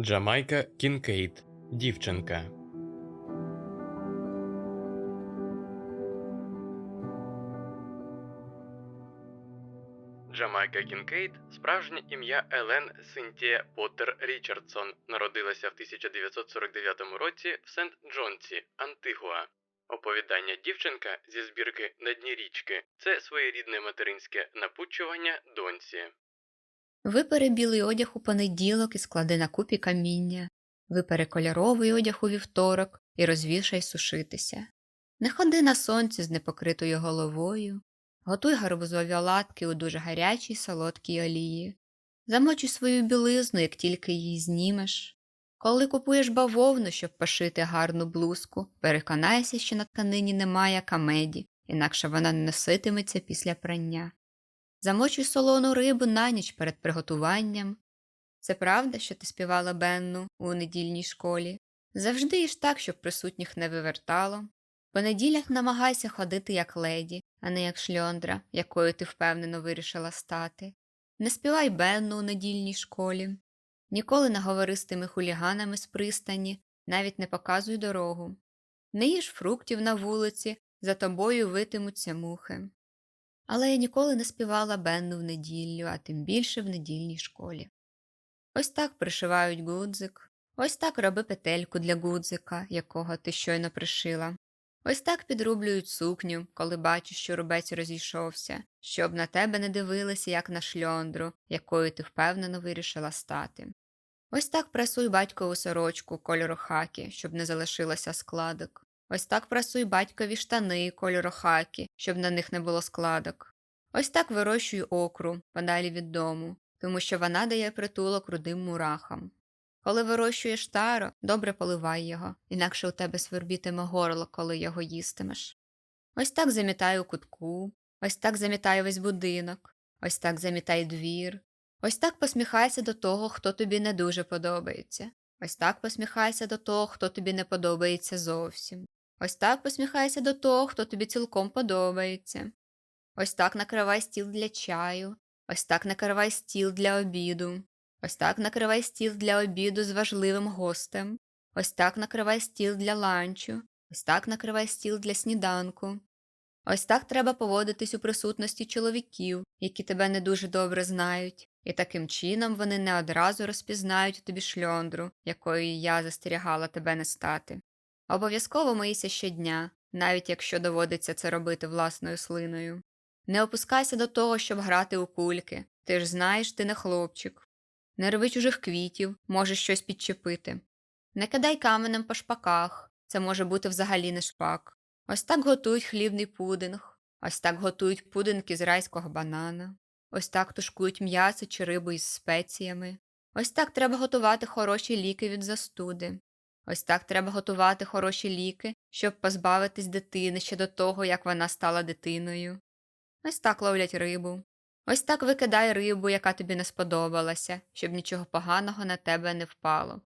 Джамайка Кінкейт. Дівчинка. Джамайка Кінкейт справжнє ім'я Елен Синтія Поттер Річардсон народилася в 1949 році в Сент-Джонсі, Антигуа. Оповідання дівчинка зі збірки На дні річки це своєрідне материнське напучування доньці. Випере білий одяг у понеділок і склади на купі каміння. Випере кольоровий одяг у вівторок і розвішай сушитися. Не ходи на сонці з непокритою головою. Готуй гарбузові оладки у дуже гарячій солодкій олії. Замочуй свою білизну, як тільки її знімеш. Коли купуєш бавовну, щоб пошити гарну блузку, переконайся, що на тканині немає камеді, інакше вона не носитиметься після прання. Замочуй солону рибу на ніч перед приготуванням. Це правда, що ти співала Бенну у недільній школі? Завжди їж так, щоб присутніх не вивертало. По неділях намагайся ходити як леді, а не як шльондра, якою ти впевнено вирішила стати. Не співай Бенну у недільній школі. Ніколи не говори з тими хуліганами з пристані, навіть не показуй дорогу. Не їж фруктів на вулиці, за тобою витимуться мухи. Але я ніколи не співала Бенну в неділю, а тим більше в недільній школі. Ось так пришивають гудзик, ось так роби петельку для гудзика, якого ти щойно пришила. Ось так підрублюють сукню, коли бачиш, що рубець розійшовся, щоб на тебе не дивилися, як на шльондру, якою ти впевнено вирішила стати. Ось так прасуй батькову сорочку кольору хакі, щоб не залишилося складок. Ось так прасуй батькові штани кольору хакі, щоб на них не було складок. Ось так вирощуй окру подалі від дому, тому що вона дає притулок рудим мурахам. Коли вирощуєш таро, добре поливай його, інакше у тебе свербітиме горло, коли його їстимеш. Ось так замітай у кутку, ось так замітай весь будинок, ось так замітай двір, ось так посміхайся до того, хто тобі не дуже подобається. Ось так посміхайся до того, хто тобі не подобається зовсім. Ось так посміхайся до того, хто тобі цілком подобається. Ось так накривай стіл для чаю, ось так накривай стіл для обіду. Ось так накривай стіл для обіду з важливим гостем. Ось так накривай стіл для ланчу. Ось так накривай стіл для сніданку. Ось так треба поводитись у присутності чоловіків, які тебе не дуже добре знають, і таким чином вони не одразу розпізнають тобі шльондру, якою я застерігала тебе не стати. Обов'язково мийся щодня, навіть якщо доводиться це робити власною слиною. Не опускайся до того, щоб грати у кульки. Ти ж знаєш, ти не хлопчик. Не рви чужих квітів, можеш щось підчепити. Не кидай каменем по шпаках, це може бути взагалі не шпак. Ось так готують хлібний пудинг, ось так готують пудинг із райського банана, ось так тушкують м'ясо чи рибу із спеціями. Ось так треба готувати хороші ліки від застуди. Ось так треба готувати хороші ліки, щоб позбавитись дитини ще до того, як вона стала дитиною. Ось так ловлять рибу. Ось так викидай рибу, яка тобі не сподобалася, щоб нічого поганого на тебе не впало.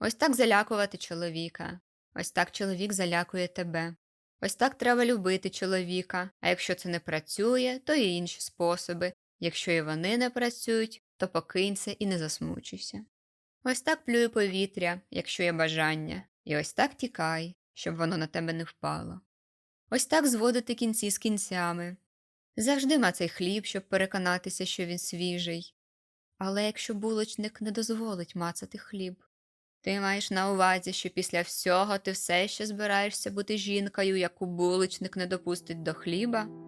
Ось так залякувати чоловіка. Ось так чоловік залякує тебе. Ось так треба любити чоловіка, а якщо це не працює, то є інші способи. Якщо і вони не працюють, то покинься і не засмучуйся. Ось так плює повітря, якщо є бажання, і ось так тікай, щоб воно на тебе не впало. Ось так зводити кінці з кінцями. Завжди мацай хліб, щоб переконатися, що він свіжий. Але якщо булочник не дозволить мацати хліб, ти маєш на увазі, що після всього ти все ще збираєшся бути жінкою, яку булочник не допустить до хліба?